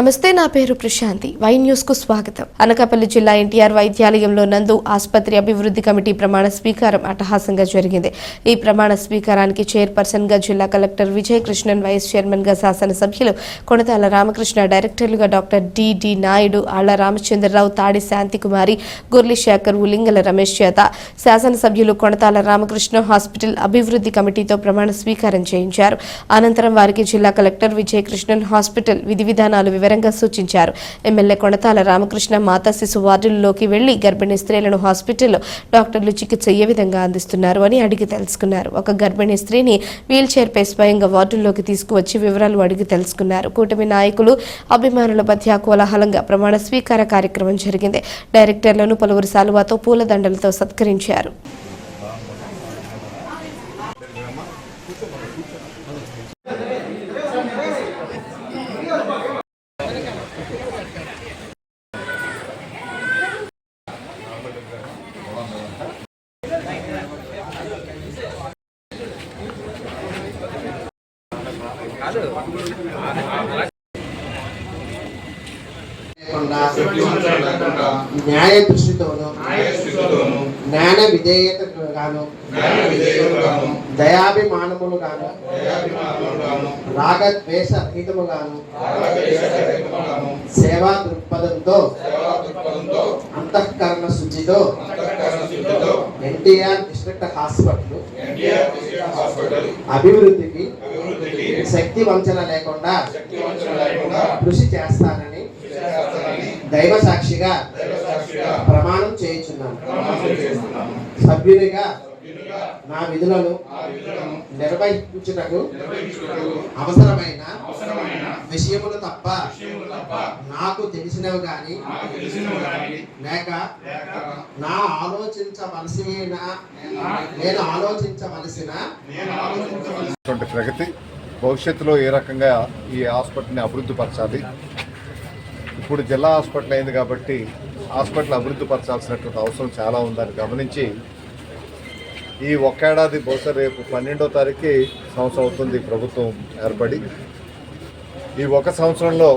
నమస్తే నా పేరు ప్రశాంతి. వై న్యూస్కు స్వాగతం. అనకాపల్లి జిల్లా ఎన్టీఆర్ వైద్యాలయంలో నందు ఆసుపత్రి అభివృద్ధి కమిటీ ప్రమాణ స్వీకారం అట్టహాసంగా జరిగింది. ఈ ప్రమాణ స్వీకారానికి చైర్పర్సన్గా జిల్లా కలెక్టర్ విజయకృష్ణన్ వైస్ చైర్మన్గా శాసనసభ్యులు కొనతాల రామకృష్ణ డైరెక్టర్లుగా డాక్టర్ డిడి నాయుడు ఆళ్ళ రామచంద్రరావు తాడి శాంతికుమారి గుర్లి శేఖర్ ఉలింగల రమేష్ చేత శాసనసభ్యులు కొనతాల రామకృష్ణ హాస్పిటల్ అభివృద్ధి కమిటీతో ప్రమాణ స్వీకారం చేయించారు. అనంతరం వారికి జిల్లా కలెక్టర్ విజయ్ కృష్ణన్ హాస్పిటల్ విధి విధానాలు వివరంగా సూచించారు. ఎమ్మెల్యే కొనతాల రామకృష్ణ మాతా శిశు వార్డుల్లోకి వెళ్ళి గర్భిణీ స్త్రీలను హాస్పిటల్లో డాక్టర్లు చికిత్స ఏ విధంగా అందిస్తున్నారు అని అడిగి తెలుసుకున్నారు. ఒక గర్భిణీ స్త్రీని వీల్ చైర్పై స్వయంగా వార్డుల్లోకి తీసుకువచ్చి వివరాలు అడిగి తెలుసుకున్నారు. కూటమి నాయకులు అభిమానుల మధ్య కోలాహలంగా ప్రమాణ స్వీకార కార్యక్రమం జరిగింది. డైరెక్టర్లను పలువురు సాలువాతో పూలదండలతో సత్కరించారు. న్యాయ దృష్టితోను జ్ఞాన విధేయత గాను దయాభిమానములు గాను దయాభిమానులుగాను రాగ ద్వేష రహితము గాను సేవా దృక్పథంతో అంతఃకరణ శుచితో శుద్ధితో ఎన్టీఆర్ డిస్ట్రిక్ట్ హాస్పిటల్ అభివృద్ధికి శక్తి వంచన లేకుండా శక్తి వంచన లేకుండా కృషి చేస్తానని దైవ సాక్షిగా దైవ సాక్షిగా ప్రమాణం చేయించున్నాను. సభ్యునిగా నా విధులను నిర్వహించుటకు అవసరమైన అవసరమైన విషయములు తప్ప విషయములు తప్ప నాకు తెలిసినవి గాని నాకు తెలిసినవి కానీ లేక నా ఆలోచించవలసిన నేను ఆలోచించవలసిన ప్రగతి భవిష్యత్తులో ఏ రకంగా ఈ హాస్పిటల్ని అభివృద్ధి పరచాలి? ఇప్పుడు జిల్లా హాస్పిటల్ అయింది కాబట్టి హాస్పిటల్ అభివృద్ధి పరచాల్సినటువంటి అవసరం చాలా ఉందని గమనించి ఈ ఒక్కేడాది బహుశా రేపు పన్నెండో తారీఖు సంవత్సరం అవుతుంది ప్రభుత్వం ఏర్పడి. ఈ ఒక సంవత్సరంలో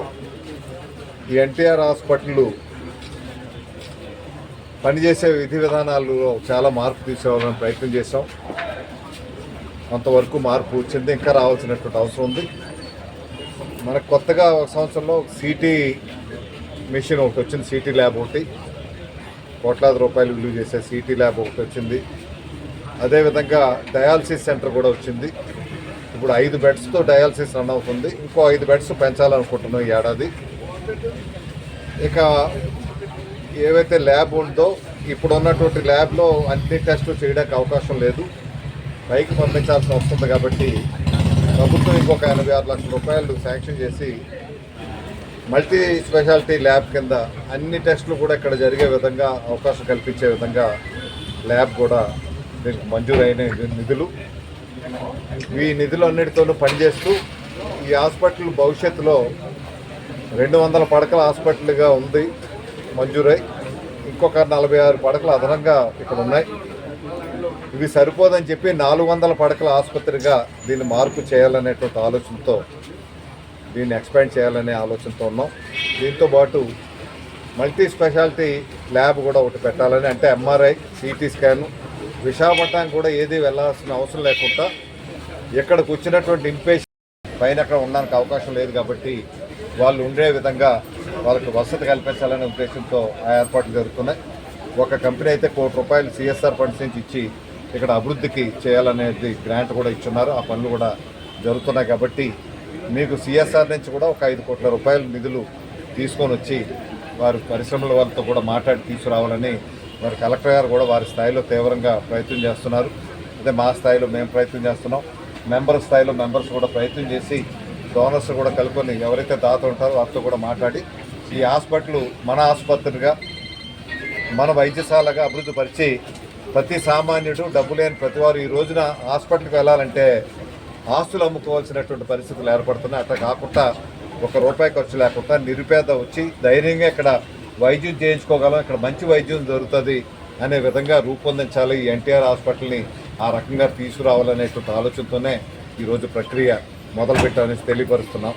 ఈ ఎన్టీఆర్ హాస్పిటల్ పనిచేసే విధి విధానాల్లో చాలా మార్పు తీసుకోవాలని ప్రయత్నం చేశాం. కొంతవరకు మార్పు వచ్చింది ఇంకా రావాల్సినటువంటి అవసరం ఉంది. మనకు కొత్తగా ఒక సంవత్సరంలో సిటీ మిషన్ ఒకటి వచ్చింది సిటీ ల్యాబ్ ఒకటి. కోట్లాది రూపాయలు విలువ చేసే సిటీ ల్యాబ్ ఒకటి వచ్చింది. అదేవిధంగా డయాలసిస్ సెంటర్ కూడా వచ్చింది. ఇప్పుడు ఐదు బెడ్స్తో డయాలసిస్ రన్ అవుతుంది. ఇంకో ఐదు బెడ్స్ పెంచాలనుకుంటున్నాం ఈ ఏడాది. ఇక ఏవైతే ల్యాబ్ ఉందో ఇప్పుడు ఉన్నటువంటి ల్యాబ్లో అన్ని టెస్టులు చేయడానికి అవకాశం లేదు. పైకి పంపించాల్సి వస్తుంది కాబట్టి ప్రభుత్వం ఇంకొక ఎనభై ఆరు లక్షల రూపాయలు శాంక్షన్ చేసి మల్టీ స్పెషాలిటీ ల్యాబ్ కింద అన్ని టెస్టులు కూడా ఇక్కడ జరిగే విధంగా అవకాశం కల్పించే విధంగా ల్యాబ్ కూడా దీనికి మంజూరైన నిధులు. ఈ నిధులు అన్నిటితోనూ పనిచేస్తూ ఈ హాస్పిటల్ భవిష్యత్తులో రెండు వందల పడకల హాస్పిటల్గా ఉంది మంజూరై. ఇంకొక నలభై ఆరు పడకలు అదనంగా ఇక్కడ ఉన్నాయి. ఇవి సరిపోదని చెప్పి నాలుగు వందల పడకల ఆసుపత్రిగా దీన్ని మార్పు చేయాలనేటువంటి ఆలోచనతో దీన్ని ఎక్స్పాండ్ చేయాలనే ఆలోచనతో ఉన్నాం. దీంతో పాటు మల్టీ స్పెషాలిటీ ల్యాబ్ కూడా ఒకటి పెట్టాలని అంటే ఎంఆర్ఐ సిటీ స్కాన్ విశాఖపట్నం కూడా ఏది వెళ్ళాల్సిన అవసరం లేకుండా ఇక్కడికి వచ్చినటువంటి ఇంపేషెంట్ పైన అక్కడ ఉండడానికి అవకాశం లేదు కాబట్టి వాళ్ళు ఉండే విధంగా వాళ్ళకి వసతి కల్పించాలనే ఉద్దేశంతో ఆ ఏర్పాట్లు జరుగుతున్నాయి. ఒక కంపెనీ అయితే కోటి రూపాయలు సిఎస్ఆర్ ఫండ్స్ నుంచి ఇచ్చి ఇక్కడ అభివృద్ధికి చేయాలనేది గ్రాంట్ కూడా ఇచ్చున్నారు. ఆ పనులు కూడా జరుగుతున్నాయి కాబట్టి మీకు సిఎస్ఆర్ నుంచి కూడా ఒక ఐదు కోట్ల రూపాయల నిధులు తీసుకొని వచ్చి వారు పరిశ్రమల వాళ్ళతో కూడా మాట్లాడి తీసుకురావాలని వారి కలెక్టర్ గారు కూడా వారి స్థాయిలో తీవ్రంగా ప్రయత్నం చేస్తున్నారు. అదే మా స్థాయిలో మేము ప్రయత్నం చేస్తున్నాం. మెంబర్ స్థాయిలో మెంబర్స్ కూడా ప్రయత్నం చేసి డోనర్స్ కూడా కలుపుకొని ఎవరైతే దాత ఉంటారో వారితో కూడా మాట్లాడి ఈ హాస్పిటల్ మన ఆసుపత్రిగా మన వైద్యశాలగా అభివృద్ధి పరిచి ప్రతి సామాన్యుడు డబ్బు లేని ప్రతి వారు ఈ రోజున హాస్పిటల్కి వెళ్ళాలంటే ఆస్తులు అమ్ముకోవాల్సినటువంటి పరిస్థితులు ఏర్పడుతున్నాయి. అట్లా కాకుండా ఒక రూపాయి ఖర్చు లేకుండా నిరుపేద వచ్చి ధైర్యంగా ఇక్కడ వైద్యం చేయించుకోగలం ఇక్కడ మంచి వైద్యం దొరుకుతుంది అనే విధంగా రూపొందించాలి ఈ ఎన్టీఆర్ హాస్పిటల్ని ఆ రకంగా తీసుకురావాలనేటువంటి ఆలోచనతోనే ఈరోజు ప్రక్రియ మొదలుపెట్టాలని తెలియపరుస్తున్నాం.